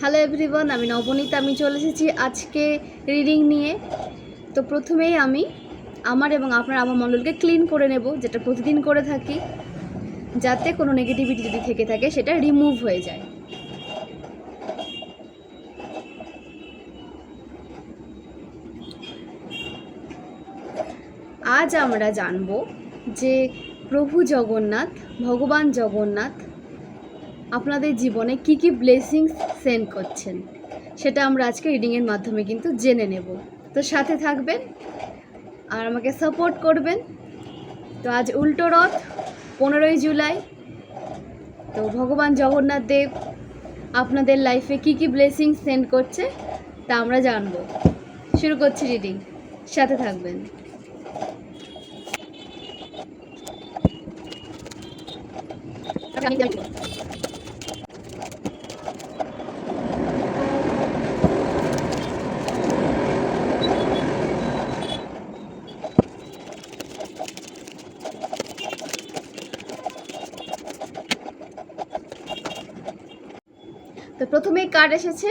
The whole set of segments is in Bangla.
হ্যালো এভরিওয়ান আমি নবনীতা, আমি চলে এসেছি আজকে রিডিং নিয়ে। তো প্রথমেই আমি আমার এবং আপনার আমার মণ্ডলকে ক্লিন করে নেব, যেটা প্রতিদিন করে থাকি, যাতে কোনো নেগেটিভিটি যদি থেকে থাকে, সেটা রিমুভ হয়ে যায়। আজ আমরা জানব যে প্রভু জগন্নাথ, ভগবান জগন্নাথ আপনাদের জীবনে কি কি ব্লেসিংস সেন্ড করছেন, সেটা আমরা আজকে রিডিংয়ের মাধ্যমে কিন্তু জেনে নেব। তো সাথে থাকবেন আর আমাকে সাপোর্ট করবেন। তো আজ উল্টো রথ, পনেরোই জুলাই। তো ভগবান জগন্নাথ দেব আপনাদের লাইফে কি কি ব্লেসিং সেন্ড করছে, তা আমরা জানব। শুরু করছি রিডিং সাথে থাকবেন। তো প্রথমেই কার্ড এসেছে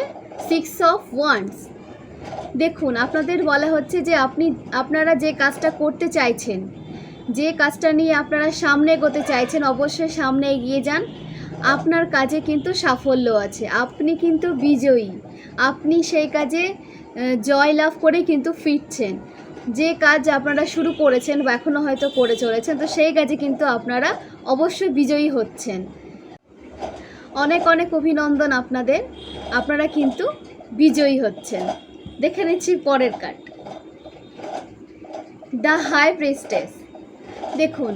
সিক্স অফ ওয়ান্স দেখুন, আপনাদের বলা হচ্ছে যে আপনি, আপনারা যে কাজটা করতে চাইছেন, যে কাজটা নিয়ে আপনারা সামনে এগোতে চাইছেন, অবশ্যই সামনে এগিয়ে যান। আপনার কাজে কিন্তু সাফল্য আছে, আপনি কিন্তু বিজয়ী। আপনি সেই কাজে জয় লাভ করে কিন্তু ফিরছেন। যে কাজ আপনারা শুরু করেছেন বা এখনও হয়তো করে চলেছেন, তো সেই কাজে কিন্তু আপনারা অবশ্যই বিজয়ী হচ্ছেন। অনেক অনেক অভিনন্দন আপনাদের। আপনারা কিন্তু বিজয়ী হচ্ছেন। দেখে নিচ্ছি পরের কার্ড দ্য হাই প্রেস্টেস দেখুন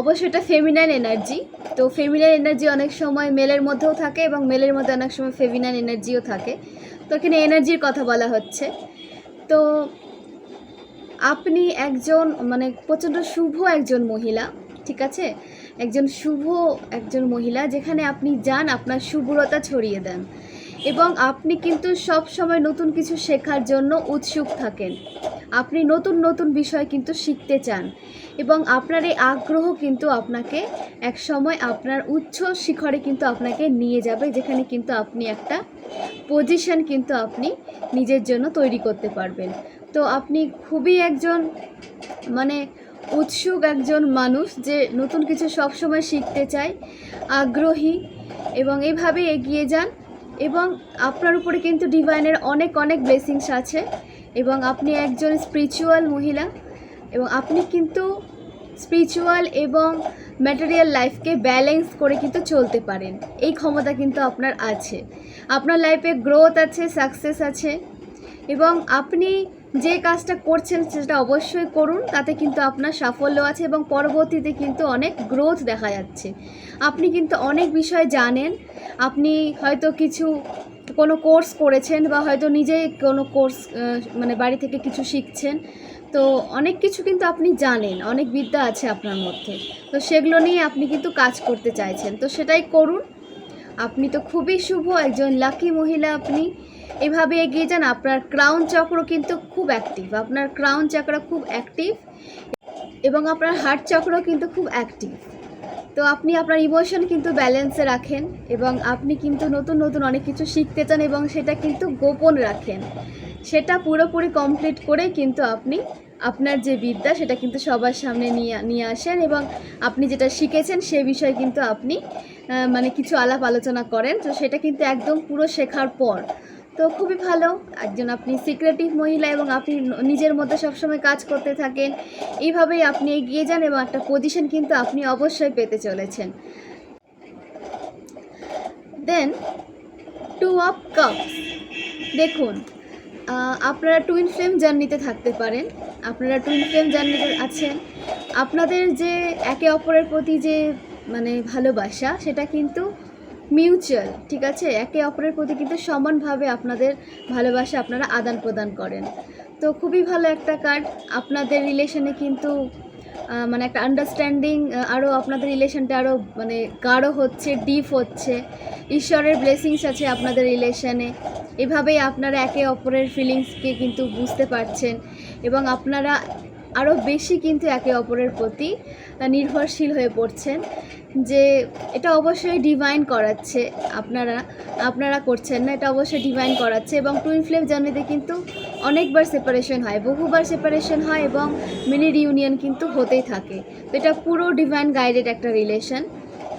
অবশ্যই এটা ফেমিনাইন এনার্জি তো ফেমিনাইন এনার্জি অনেক সময় মেলের মধ্যেও থাকে এবং মেলের মধ্যে অনেক সময় ফেমিনাইন এনার্জিও থাকে। তো এখানে এনার্জির কথা বলা হচ্ছে। তো আপনি একজন মানে প্রচণ্ড শুভ একজন মহিলা, ঠিক আছে? একজন শুভ একজন মহিলা, যেখানে আপনি যান, আপনার শুভ্রতা ছড়িয়ে দেন। এবং আপনি কিন্তু সব সময় নতুন কিছু শেখার জন্য উৎসুক থাকেন। আপনি নতুন নতুন বিষয় কিন্তু শিখতে চান। এবং আপনার এই আগ্রহ কিন্তু আপনাকে এক সময় আপনার উচ্চ শিখরে কিন্তু আপনাকে নিয়ে যাবে, যেখানে কিন্তু আপনি একটা পজিশন কিন্তু আপনি নিজের জন্য তৈরি করতে পারবেন। তো আপনি খুবই একজন মানে উৎসুক একজন মানুষ যে নতুন কিছু সবসময় শিখতে চায়, আগ্রহী এবং এভাবে এগিয়ে যান এবং আপনার উপরে কিন্তু ডিভাইনের অনেক অনেক ব্লেসিংস আছে এবং আপনি একজন স্পিরিচুয়াল মহিলা এবং আপনি কিন্তু স্পিরিচুয়াল এবং ম্যাটেরিয়াল লাইফকে ব্যালেন্স করে কিন্তু চলতে পারেন। এই ক্ষমতা কিন্তু আপনার আছে। আপনার লাইফে গ্রোথ আছে, সাকসেস আছে এবং আপনি যে কাজটা করছেন সেটা অবশ্যই করুন, তাতে কিন্তু আপনার সাফল্য আছে এবং পরবর্তীতে কিন্তু অনেক গ্রোথ দেখা যাচ্ছে। আপনি কিন্তু অনেক বিষয় জানেন, আপনি হয়তো কিছু, কোনো কোর্স করেছেন বা হয়তো নিজেই কোনো কোর্স মানে বাড়ি থেকে কিছু শিখছেন, তো অনেক কিছু কিন্তু আপনি জানেন, অনেক বিদ্যা আছে আপনার মধ্যে। তো সেগুলো নিয়ে আপনি কিন্তু কাজ করতে চাইছেন, তো সেটাই করুন। আপনি তো খুবই শুভ, একজন লাকি মহিলা আপনি। এভাবে এগিয়ে যান, আপনার ক্রাউন চক্র কিন্তু খুব অ্যাক্টিভ আপনার ক্রাউন চক্র খুব অ্যাক্টিভ এবং আপনার হার্ট চক্র কিন্তু খুব অ্যাক্টিভ তো আপনি আপনার ইমোশন কিন্তু ব্যালেন্সে রাখেন এবং আপনি কিন্তু নতুন নতুন অনেক কিছু শিখতে চান এবং সেটা কিন্তু গোপন রাখেন। সেটা পুরোপুরি কমপ্লিট করে কিন্তু আপনি আপনার যে বিদ্যা, সেটা কিন্তু সবার সামনে নিয়ে নিয়ে আসেন এবং আপনি যেটা শিখেছেন সে বিষয়ে কিন্তু আপনি মানে কিছু আলাপ আলোচনা করেন। তো সেটা কিন্তু একদম পুরো শেখার পর তো খুবই ভালো। একজন আপনি সিক্রেটিভ মহিলা এবং আপনি নিজের মধ্যে সবসময় কাজ করতে থাকেন, এইভাবেই আপনি এগিয়ে যান এবং একটা পজিশন কিন্তু আপনি অবশ্যই পেতে চলেছেন। দেন টু অফ কাপস দেখুন আপনারা টুইন ফ্লেম জার্নিতে থাকতে পারেন। আপনারা টুইন ফ্লেম জার্নিতে আছেন। আপনাদের যে একে অপরের প্রতি যে মানে ভালোবাসা, সেটা কিন্তু মিউচুয়াল, ঠিক আছে? একে অপরের প্রতি কিন্তু সমানভাবে আপনাদের ভালোবাসা আপনারা আদান প্রদান করেন। তো খুবই ভালো একটা কার্ড আপনাদের রিলেশনে কিন্তু মানে একটা আন্ডারস্ট্যান্ডিং আরও আপনাদের রিলেশনটা আরও মানে গাঢ় হচ্ছে ডিপ হচ্ছে। ঈশ্বরের ব্লেসিংস আছে আপনাদের রিলেশনে এভাবেই আপনারা একে অপরের ফিলিংসকে কিন্তু বুঝতে পারছেন। এবং আপনারা আরও বেশি কিন্তু একে অপরের প্রতি নির্ভরশীল হয়ে পড়ছেন যে এটা অবশ্যই ডিভাইন করাচ্ছে আপনারা আপনারা করছেন না, এটা অবশ্যই ডিভাইন করাচ্ছে এবং টুইন ফ্লেম জার্নিতে কিন্তু অনেকবার সেপারেশন হয়, বহুবার সেপারেশন হয় এবং মিনি রিউনিয়ন কিন্তু হতেই থাকে। তো এটা পুরো ডিভাইন গাইডেড একটা রিলেশন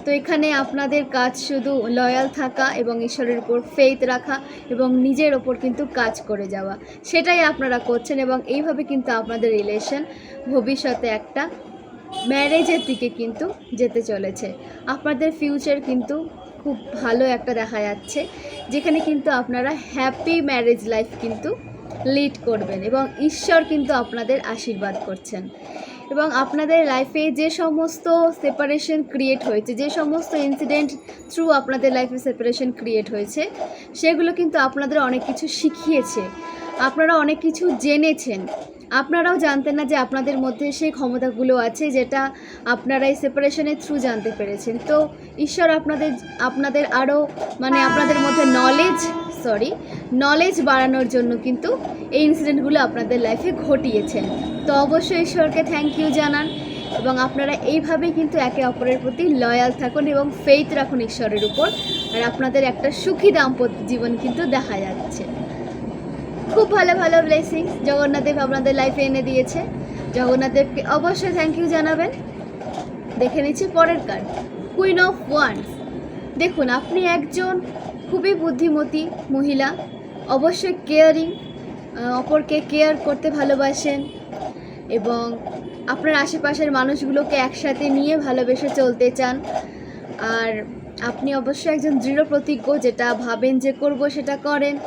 তো এখানে আপনাদের কাজ শুধু লয়াল থাকা এবং ঈশ্বরের উপর ফেইথ রাখা এবং নিজের ওপর কিন্তু কাজ করে যাওয়া। সেটাই আপনারা করছেন এবং এইভাবে কিন্তু আপনাদের রিলেশন ভবিষ্যতে একটা ম্যারেজের দিকে কিন্তু যেতে চলেছে। আপনাদের ফিউচার কিন্তু খুব ভালো একটা দেখা যাচ্ছে, যেখানে কিন্তু আপনারা হ্যাপি ম্যারেজ লাইফ কিন্তু লিড করবেন এবং ঈশ্বর কিন্তু আপনাদের আশীর্বাদ করছেন। এবং আপনাদের লাইফে যে সমস্ত সেপারেশন ক্রিয়েট হয়েছে, যে সমস্ত ইনসিডেন্ট থ্রু আপনাদের লাইফে সেপারেশন ক্রিয়েট হয়েছে, সেগুলো কিন্তু আপনাদের অনেক কিছু শিখিয়েছে। আপনারা অনেক কিছু জেনেছেন। আপনারাও জানতেন না যে আপনাদের মধ্যে সেই ক্ষমতাগুলো আছে যেটা আপনারা এই সেপারেশনের থ্রু জানতে পেরেছেন। তো ঈশ্বর আপনাদের আপনাদের আরও মানে আপনাদের মধ্যে নলেজ সরি নলেজ বাড়ানোর জন্য কিন্তু এই ইনসিডেন্টগুলো আপনাদের লাইফে ঘটিয়েছেন। তো অবশ্যই ঈশ্বরকে থ্যাংক ইউ জানান এবং আপনারা এইভাবেই কিন্তু একে অপরের প্রতি লয়াল থাকুন এবং ফেইথ রাখুন ঈশ্বরের উপর। আর আপনাদের একটা সুখী দাম্পত্য জীবন কিন্তু দেখা যাচ্ছে। খুব ভালো ভালো ব্লেসিং জগন্নাথদেব আপনাদের লাইফে এনে দিয়েছে। জগন্নাথদেবকে অবশ্যই থ্যাংক ইউ জানাবেন। দেখে নিচ্ছি পরের কার্ড কুইন অফ ওয়ান্স দেখুন, আপনি একজন খুবই বুদ্ধিমতী মহিলা। অবশ্যই কেয়ারিং অপরকে কেয়ার করতে ভালোবাসেন। এবং আপনার আশেপাশের মানুষগুলোকে একসাথে নিয়ে ভালোবেসে চলতে চান। আর আপনি অবশ্যই একজন দৃঢ় প্রতিজ্ঞ, যেটা ভাবেন যে করব সেটা করেন।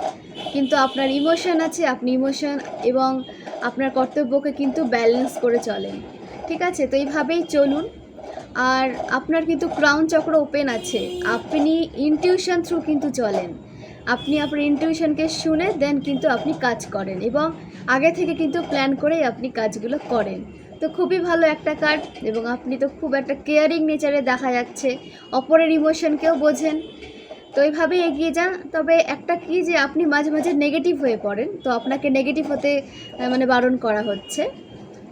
কিন্তু আপনার ইমোশন আছে, আপনি ইমোশন এবং আপনার কর্তব্যকে কিন্তু ব্যালেন্স করে চলেন। ঠিক আছে? তো এইভাবেই চলুন। আর আপনার কিন্তু ক্রাউন চক্র ওপেন আছে। আপনি ইনটিউশন থ্রু কিন্তু চলেন। আপনি আপনার ইনটিউশনকে শুনে দেন কিন্তু আপনি কাজ করেন এবং আগে থেকে কিন্তু প্ল্যান করেই আপনি কাজগুলো করেন। তো খুবই ভালো একটা কার্ড এবং আপনি তো খুব একটা কেয়ারিং নেচারে দেখা যাচ্ছে, অপরের ইমোশনকেও বোঝেন। তো এইভাবেই এগিয়ে যান। তবে একটা কি যে আপনি মাঝে মাঝে নেগেটিভ হয়ে পড়েন, তো আপনাকে নেগেটিভ হতে মানে বারণ করা হচ্ছে।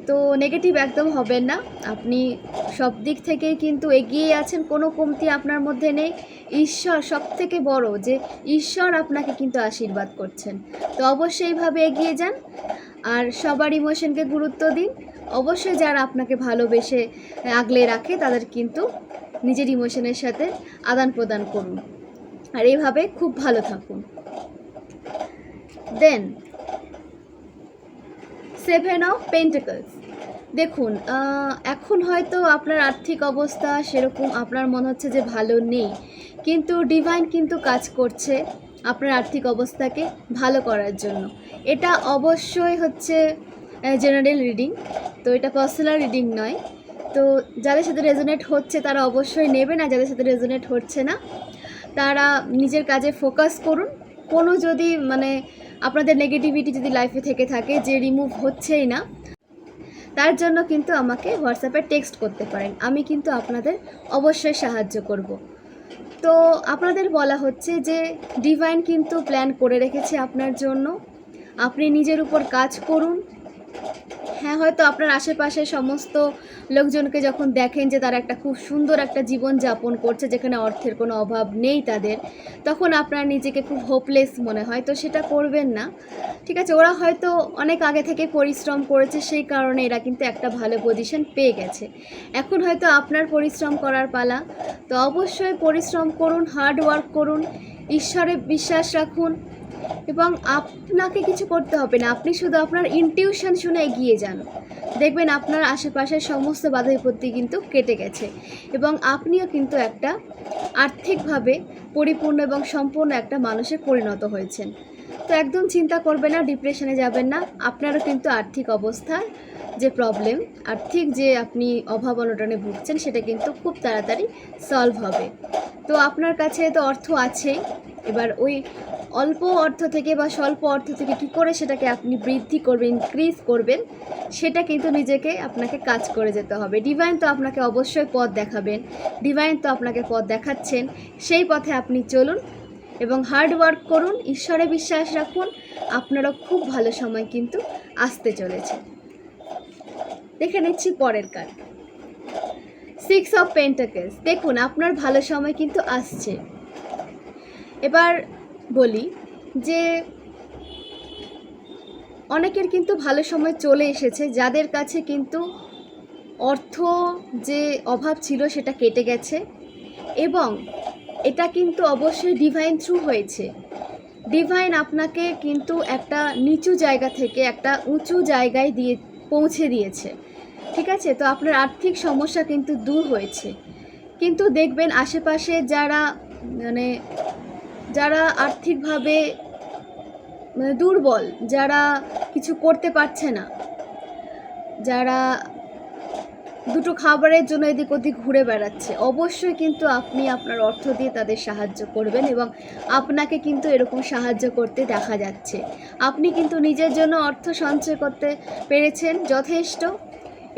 তো নেগেটিভ একদম হবেন না। আপনি সব দিক থেকেই কিন্তু এগিয়ে আছেন, কোনো কমতি আপনার মধ্যে নেই। ঈশ্বর সব থেকে বড় যে ঈশ্বর আপনাকে কিন্তু আশীর্বাদ করছেন। তো অবশ্যই এইভাবে এগিয়ে যান আর সবার ইমোশনকে গুরুত্ব দিন। অবশ্যই যারা আপনাকে ভালোবেসে আগলে রাখে, তাদের কিন্তু নিজের ইমোশনের সাথে আদান প্রদান করুন। আর এইভাবে খুব ভালো থাকুন। দেন সেভেন অফ পেন্টিকলস দেখুন এখন হয়তো আপনার আর্থিক অবস্থা সেরকম, আপনার মনে হচ্ছে যে ভালো নেই। কিন্তু ডিভাইন কিন্তু কাজ করছে আপনার আর্থিক অবস্থাকে ভালো করার জন্য। এটা অবশ্যই হচ্ছে জেনারেল রিডিং তো এটা পার্সোনাল রিডিং নয়। তো যাদের সাথে রেজোনেট হচ্ছে তারা অবশ্যই নেবে না যাদের সাথে রেজোনেট হচ্ছে না, তারা নিজের কাজে ফোকাস করুন। কোনো যদি মানে আপনাদের নেগেটিভিটি যদি লাইফে থেকে থাকে, যে রিমুভ হচ্ছেই না তার জন্য কিন্তু আমাকে হোয়াটসঅ্যাপে টেক্সট করতে পারেন। আমি কিন্তু আপনাদের অবশ্যই সাহায্য করব। তো আপনাদের বলা হচ্ছে যে ডিভাইন কিন্তু প্ল্যান করে রেখেছে আপনার জন্য। আপনি নিজের উপর কাজ করুন। হ্যাঁ হয়তো আপনার আশেপাশে সমস্ত লোকজনকে যখন দেখেন যে তারা একটা খুব সুন্দর একটা জীবন যাপন করছে, যেখানে অর্থের কোনো অভাব নেই তাদের, তখন আপনার নিজেকে খুব হোপলেস মনে হয়। তো সেটা করবেন না। ঠিক আছে, ওরা হয়তো অনেক আগে থেকে পরিশ্রম করেছে, সেই কারণে এরা কিন্তু একটা ভালো পজিশন পেয়ে গেছে। এখন হয়তো আপনার পরিশ্রম করার পালা। তো অবশ্যই পরিশ্রম করুন হার্ড ওয়ার্ক করুন, ঈশ্বরে বিশ্বাস রাখুন। এবং আপনাকে কিছু করতে হবে না। আপনি শুধু আপনার ইনটিউশন শুনে এগিয়ে যান। দেখবেন আপনার আশেপাশের সমস্ত বাধা বিপত্তি কিন্তু কেটে গেছে এবং আপনিও কিন্তু একটা আর্থিকভাবে পরিপূর্ণ এবং সম্পূর্ণ একটা মানুষে পরিণত হয়েছেন। তো একদম চিন্তা করবে না ডিপ্রেশনে যাবেন না। আপনারও কিন্তু আর্থিক অবস্থার যে প্রবলেম আর্থিক যে আপনি অভাব অনটনে ভুগছেন, সেটা কিন্তু খুব তাড়াতাড়ি সলভ হবে। তো আপনার কাছে তো অর্থ আছেই। এবার ওই অল্প অর্থ থেকে বা স্বল্প অর্থ থেকে কী করে সেটাকে আপনি বৃদ্ধি করবেন ইনক্রিজ করবেন, সেটা কিন্তু নিজেকে আপনাকে কাজ করে যেতে হবে। ডিভাইন তো আপনাকে অবশ্যই পথ দেখাবেন। ডিভাইন তো আপনাকে পথ দেখাচ্ছেন। সেই পথে আপনি চলুন এবং হার্ড ওয়ার্ক করুন। ঈশ্বরে বিশ্বাস রাখুন। আপনারও খুব ভালো সময় কিন্তু আসতে চলেছে। দেখে নিচ্ছি পরের কার্ড সিক্স অফ পেন্টাকেলস দেখুন, আপনার ভালো সময় কিন্তু আসছে। এবার বলি যে, অনেকের কিন্তু ভালো সময় চলে এসেছে, যাদের কাছে কিন্তু অর্থ যে অভাব ছিল সেটা কেটে গেছে এবং এটা কিন্তু অবশ্যই ডিভাইন থ্রু হয়েছে। ডিভাইন আপনাকে কিন্তু একটা নিচু জায়গা থেকে একটা উঁচু জায়গায় দিয়ে পৌঁছে দিয়েছে। ঠিক আছে? তো আপনার আর্থিক সমস্যা কিন্তু দূর হয়েছে। কিন্তু দেখবেন আশেপাশে যারা মানে যারা আর্থিকভাবে মানে দুর্বল, যারা কিছু করতে পারছে না, যারা দুটো খাবারের জন্য এদিক ওদিক ঘুরে বেড়াচ্ছে। অবশ্যই কিন্তু আপনি আপনার অর্থ দিয়ে তাদের সাহায্য করবেন এবং আপনাকে কিন্তু এরকম সাহায্য করতে দেখা যাচ্ছে। আপনি কিন্তু নিজের জন্য অর্থ সঞ্চয় করতে পেরেছেন যথেষ্ট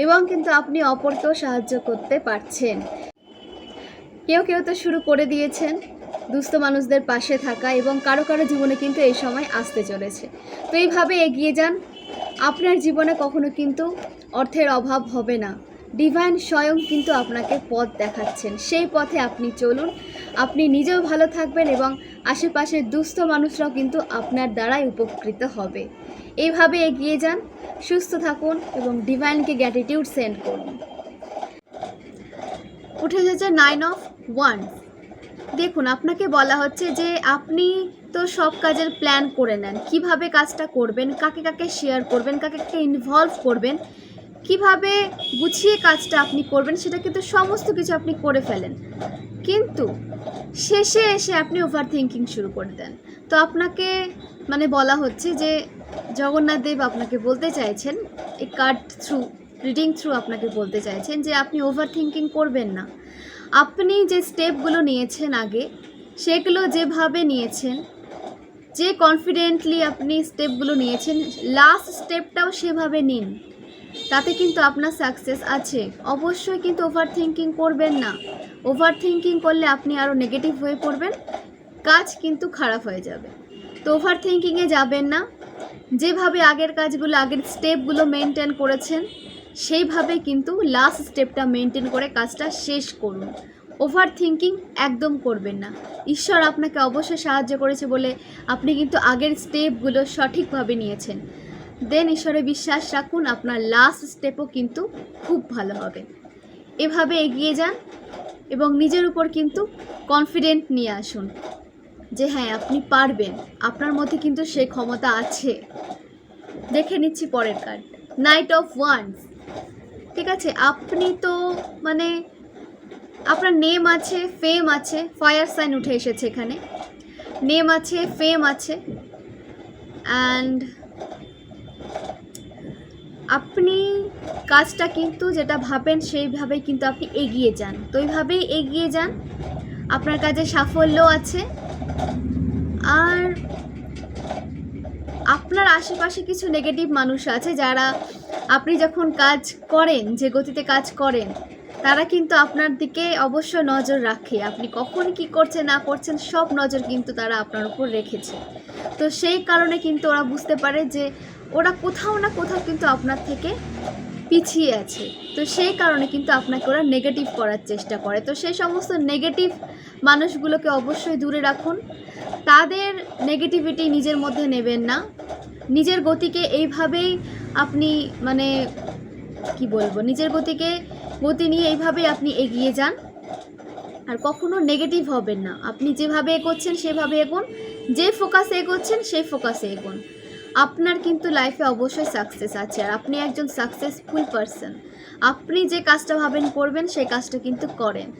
এবং কিন্তু আপনি অপরকেও সাহায্য করতে পারছেন। কেউ কেউ তো শুরু করে দিয়েছেন দুস্থ মানুষদের পাশে থাকা এবং কারও কারও জীবনে কিন্তু এই সময় আসতে চলেছে। তো এইভাবে এগিয়ে যান। আপনার জীবনে কখনো কিন্তু অর্থের অভাব হবে না। ডিভাইন স্বয়ং কিন্তু আপনাকে পথ দেখাচ্ছেন। সেই পথে আপনি চলুন, আপনি নিজেও ভালো থাকবেন এবং আশেপাশের দুস্থ মানুষরাও কিন্তু আপনার দ্বারাই উপকৃত হবে। এইভাবে এগিয়ে যান, সুস্থ থাকুন এবং ডিভাইনকে গ্র্যাটিটিউড সেন্ড করুন। উঠে যাচ্ছে নাইন অফ ওয়ান দেখুন, আপনাকে বলা হচ্ছে যে আপনি তো সব কাজের প্ল্যান করে নেন। কীভাবে কাজটা করবেন, কাকে কাকে শেয়ার করবেন, কাকে কাকে ইনভলভ করবেন কীভাবে গুছিয়ে কাজটা আপনি করবেন সেটা কিন্তু সমস্ত কিছু আপনি করে ফেলেন। কিন্তু শেষে এসে আপনি ওভার থিঙ্কিং শুরু করে দেন। তো আপনাকে মানে বলা হচ্ছে যে, জগন্নাথ দেব আপনাকে বলতে চাইছেন এই কার্ড থ্রু রিডিং থ্রু আপনাকে বলতে চাইছেন যে, আপনি ওভার থিঙ্কিং করবেন না। আপনি যে স্টেপগুলো নিয়েছেন আগে, সেগুলো যেভাবে নিয়েছেন, যে কনফিডেন্টলি আপনি স্টেপগুলো নিয়েছেন লাস্ট স্টেপটাও সেভাবে নিন। তাতে কিন্তু আপনার সাকসেস আছে। অবশ্যই কিন্তু ওভার থিঙ্কিং করবেন না। ওভার থিঙ্কিং করলে আপনি আরও নেগেটিভ হয়ে পড়বেন। কাজ কিন্তু খারাপ হয়ে যাবে। তো ওভার থিঙ্কিংয়ে যাবেন না। যেভাবে আগের কাজগুলো, আগের স্টেপগুলো মেনটেন করেছেন, সেইভাবে কিন্তু লাস্ট স্টেপটা মেনটেন করে কাজটা শেষ করুন। ওভার থিঙ্কিং একদম করবেন না। ঈশ্বর আপনাকে অবশ্যই সাহায্য করেছে বলে আপনি কিন্তু আগের স্টেপগুলো সঠিকভাবে নিয়েছেন। দেন ঈশ্বরে বিশ্বাস রাখুন, আপনার লাস্ট স্টেপও কিন্তু খুব ভালো হবে। এভাবে এগিয়ে যান এবং নিজের উপর কিন্তু কনফিডেন্ট নিয়ে আসুন যে হ্যাঁ আপনি পারবেন। আপনার মধ্যে কিন্তু সেই ক্ষমতা আছে। দেখে নিচ্ছি পরের কার্ড নাইট অফ ওয়ান্স ঠিক আছে, আপনি তো মানে আপনার নেম আছে ফেম আছে ফায়ার সাইন উঠে এসেছে এখানে। নেম আছে ফেম আছে। অ্যান্ড আপনি কাজটা কিন্তু যেটা ভাবেন সেইভাবেই কিন্তু আপনি এগিয়ে যান। তো ওইভাবেই এগিয়ে যান। আপনার কাজে সাফল্য আছে। আর আপনার আশেপাশে কিছু নেগেটিভ মানুষ আছে যারা আপনি যখন কাজ করেন, যে গতিতে কাজ করেন, তারা কিন্তু আপনার দিকে অবশ্য নজর রাখে। আপনি কখন কি করছেন, না করছেন, সব নজর কিন্তু তারা আপনার উপর রেখেছে। তো সেই কারণে কিন্তু ওরা বুঝতে পারে যে ওরা কোথাও না কোথাও কিন্তু আপনার থেকে পিছিয়ে আছে। তো সেই কারণে কিন্তু আপনাকে ওরা নেগেটিভ করার চেষ্টা করে। তো সেই সমস্ত নেগেটিভ মানুষগুলোকে অবশ্যই দূরে রাখুন। তাদের নেগেটিভিটি নিজের মধ্যে নেবেন না। নিজের গতিকে এইভাবেই আপনি মানে কি বলব? নিজের গতিকে, গতি নিয়ে এইভাবেই আপনি এগিয়ে যান। আর কখনো নেগেটিভ হবেন না। আপনি যেভাবে এগোচ্ছেন, সেভাবে এগোন। যে ফোকাসে এগোচ্ছেন সেই ফোকাসে এগোন। আপনার কিন্তু লাইফে অবশ্যই সাকসেস আছে। আর আপনি একজন সাকসেসফুল পারসন আপনি যে কাজটা ভাবেন করবেন, সেই কাজটা কিন্তু করেন।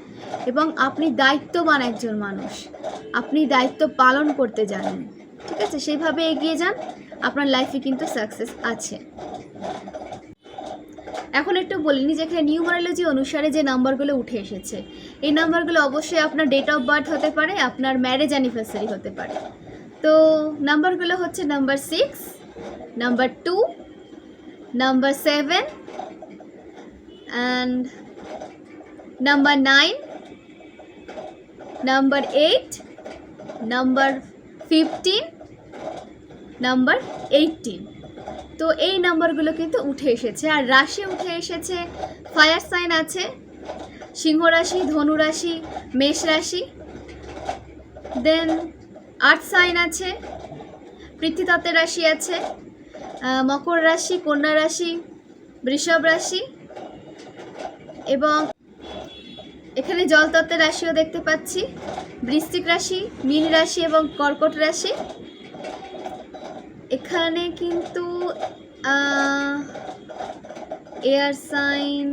এবং আপনি দায়িত্ববান একজন মানুষ। আপনি দায়িত্ব পালন করতে জানেন। ঠিক আছে? সেইভাবে এগিয়ে যান, আপনার লাইফে কিন্তু সাকসেস আছে। এখন একটু বলিনি যে এখানে নিউমারোলজি অনুসারে যে নাম্বারগুলো উঠে এসেছে, এই নাম্বারগুলো অবশ্যই আপনার ডেট অফ বার্থ হতে পারে, আপনার ম্যারেজ অ্যানিভার্সারি হতে পারে। তো নাম্বারগুলো হচ্ছে number six, number two, number seven and number nine, number eight, number fifteen, number eighteen. তো এই নাম্বারগুলো কিন্তু উঠে এসেছে। আর রাশি উঠে এসেছে, ফায়ার সাইন আছে, সিংহ রাশি, ধনু রাশি, মেষ রাশি দেন আর্থ সাইন আছে পৃথ্বীতত্ত্বের রাশি আছে মকর রাশি, কন্যা রাশি, বৃষভ রাশি এবং এখানে জলতত্ত্বের রাশিও দেখতে পাচ্ছি, বৃশ্চিক রাশি, মীন রাশি এবং কর্কট রাশি। এখানে কিন্তু এয়ার সাইন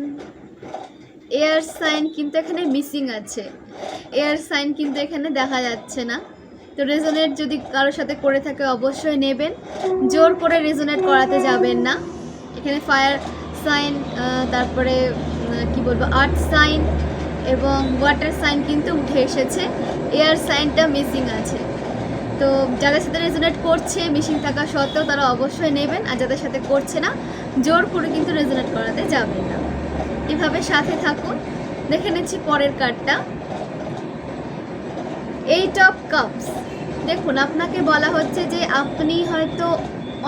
এয়ার সাইন কিন্তু এখানে মিসিং আছে, এয়ার সাইন কিন্তু এখানে দেখা যাচ্ছে না। তো রেজোনেট যদি কারোর সাথে করে থাকে, অবশ্যই নেবেন। জোর করে রেজোনেট করাতে যাবেন না। এখানে ফায়ার সাইন তারপরে কি বলব আর্থ সাইন এবং ওয়াটার সাইন কিন্তু উঠে এসেছে। এয়ার সাইনটা মিসিং আছে। তো যাদের সাথে রেজোনেট করছে মিশিং থাকা সত্ত্বেও তারা অবশ্যই নেবেন। আর যাদের সাথে করছে না, জোর করে কিন্তু রেজোনেট করাতে যাবেন না। এভাবে সাথে থাকুন। দেখে নিচ্ছি পরের কার্ডটা এইট অফ কাপস দেখুন, আপনাকে বলা হচ্ছে যে আপনি হয়তো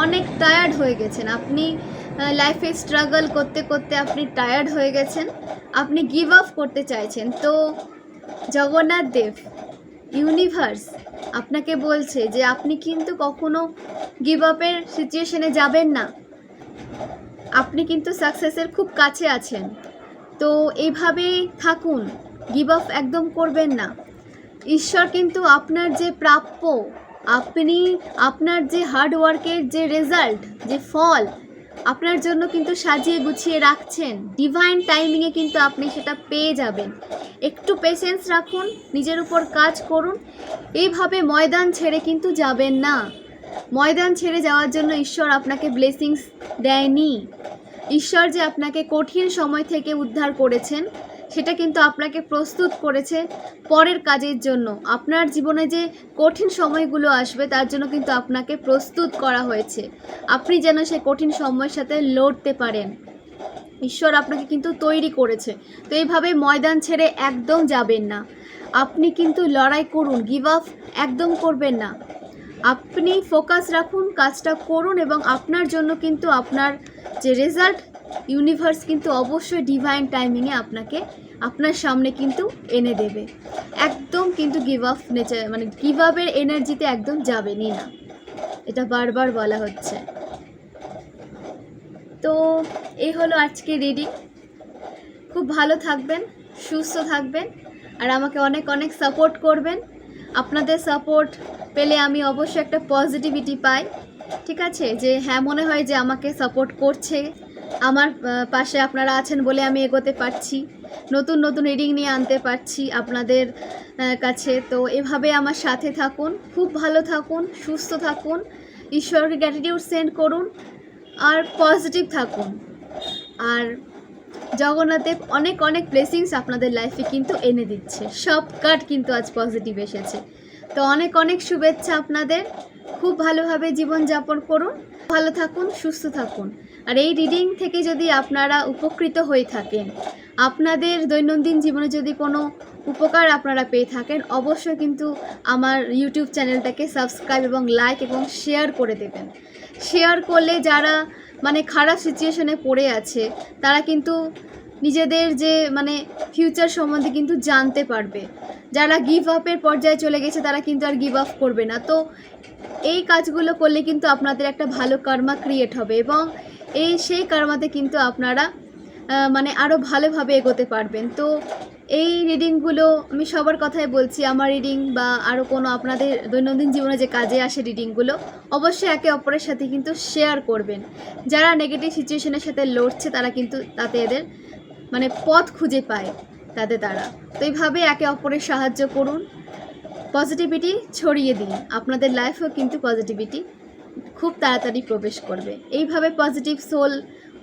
অনেক টায়ার্ড হয়ে গেছেন। আপনি লাইফে স্ট্রাগল করতে করতে আপনি টায়ার্ড হয়ে গেছেন। আপনি গিভ আপ করতে চাইছেন। তো জগন্নাথ দেব ইউনিভার্স আপনাকে বলছে যে আপনি কিন্তু কখনো গিভ আপের সিচুয়েশনে যাবেন না। আপনি কিন্তু সাকসেসের খুব কাছে আছেন। তো এইভাবেই থাকুন। গিভ আপ একদম করবেন না। ঈশ্বর কিন্তু আপনার যে প্রাপ্য, আপনি আপনার যে হার্ডওয়ার্কের যে রেজাল্ট যে ফল, আপনার জন্য কিন্তু সাজিয়ে গুছিয়ে রাখছেন। ডিভাইন টাইমিংয়ে কিন্তু আপনি সেটা পেয়ে যাবেন। একটু পেশেন্স রাখুন, নিজের উপর কাজ করুন। এইভাবে ময়দান ছেড়ে কিন্তু যাবেন না। ময়দান ছেড়ে যাওয়ার জন্য ঈশ্বর আপনাকে ব্লেসিংস দেয়নি। ঈশ্বর যে আপনাকে কঠিন সময় থেকে উদ্ধার করেছেন সেটা কিন্তু আপনাকে প্রস্তুত করেছে পরের কাজের জন্য। আপনার জীবনে যে কঠিন সময়গুলো আসবে, তার জন্য কিন্তু আপনাকে প্রস্তুত করা হয়েছে। আপনি যেন সেই কঠিন সময়ের সাথে লড়তে পারেন। ঈশ্বর আপনাকে কিন্তু তৈরি করেছে। তো এইভাবে ময়দান ছেড়ে একদম যাবেন না। আপনি কিন্তু লড়াই করুন গিভ আপ একদম করবেন না। আপনি ফোকাস রাখুন, কাজটা করুন এবং আপনার জন্য কিন্তু আপনার যে রেজাল্ট ইউনিভার্স কিন্তু অবশ্যই ডিভাইন টাইমিংয়ে আপনাকে আপনার সামনে কিন্তু এনে দেবে। একদম কিন্তু গিভ আপ নেচার মানে গিভ আপের এনার্জিতে একদম যাবেনই না এটা বারবার বলা হচ্ছে। তো এই হলো আজকে রিডিং খুব ভালো থাকবেন, সুস্থ থাকবেন, আর আমাকে অনেক অনেক সাপোর্ট করবেন। আপনাদের সাপোর্ট পেলে আমি অবশ্যই একটা পজিটিভিটি পাই। ঠিক আছে? যে হ্যাঁ মনে হয় যে আমাকে সাপোর্ট করছে। আমার পাশে আপনারা আছেন বলে আমি এগোতে পারছি। নতুন নতুন রিডিং নিয়ে আনতে পারছি আপনাদের কাছে। তো এভাবে আমার সাথে থাকুন, খুব ভালো থাকুন, সুস্থ থাকুন, ঈশ্বরকে গ্র্যাটিটিউড সেন্ড করুন, আর পজিটিভ থাকুন। আর জগন্নাথদেব অনেক অনেক ব্লেসিংস আপনাদের লাইফে কিন্তু এনে দিচ্ছে। সব কার্ড কিন্তু আজ পজিটিভ এসেছে। তো অনেক অনেক শুভেচ্ছা আপনাদের। খুব ভালোভাবে জীবনযাপন করুন, ভালো থাকুন, সুস্থ থাকুন। আর এই রিডিং থেকে যদি আপনারা উপকৃত হয়ে থাকেন আপনাদের দৈনন্দিন জীবনে যদি কোনো উপকার আপনারা পেয়ে থাকেন, অবশ্যই কিন্তু আমার ইউটিউব চ্যানেলটাকে সাবস্ক্রাইব এবং লাইক এবং শেয়ার করে দেবেন। শেয়ার করলে যারা মানে খারাপ সিচুয়েশনে পড়ে আছে, তারা কিন্তু নিজেদের যে মানে ফিউচার সম্বন্ধে কিন্তু জানতে পারবে। যারা গিভ আপের পর্যায়ে চলে গেছে, তারা কিন্তু আর গিভ আপ করবে না। তো এই কাজগুলো করলে কিন্তু আপনাদের একটা ভালো কর্মা ক্রিয়েট হবে এবং এই সেই কর্মাতে কিন্তু আপনারা মানে আরও ভালোভাবে এগোতে পারবেন। তো এই রিডিংগুলো আমি সবার কথাই বলছি, আমার রিডিং বা আরও কোনো আপনাদের দৈনন্দিন জীবনে যে কাজে আসে রিডিংগুলো, অবশ্যই একে অপরের সাথে কিন্তু শেয়ার করবেন। যারা নেগেটিভ সিচুয়েশনের সাথে লড়ছে, তারা কিন্তু তাতে এদের মানে পথ খুঁজে পায় তাদের দ্বারা তো এইভাবে একে অপরের সাহায্য করুন, পজিটিভিটি ছড়িয়ে দিন। আপনাদের লাইফেও কিন্তু পজিটিভিটি খুব তাড়াতাড়ি প্রবেশ করবে। এইভাবে পজিটিভ সোল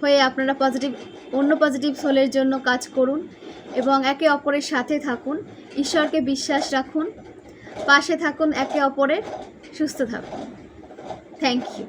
হয়ে আপনারা পজিটিভ অন্য পজিটিভ সোলের জন্য কাজ করুন এবং একে অপরের সাথে থাকুন। ঈশ্বরকে বিশ্বাস রাখুন, পাশে থাকুন, একে অপরের, সুস্থ থাকুন। Thank you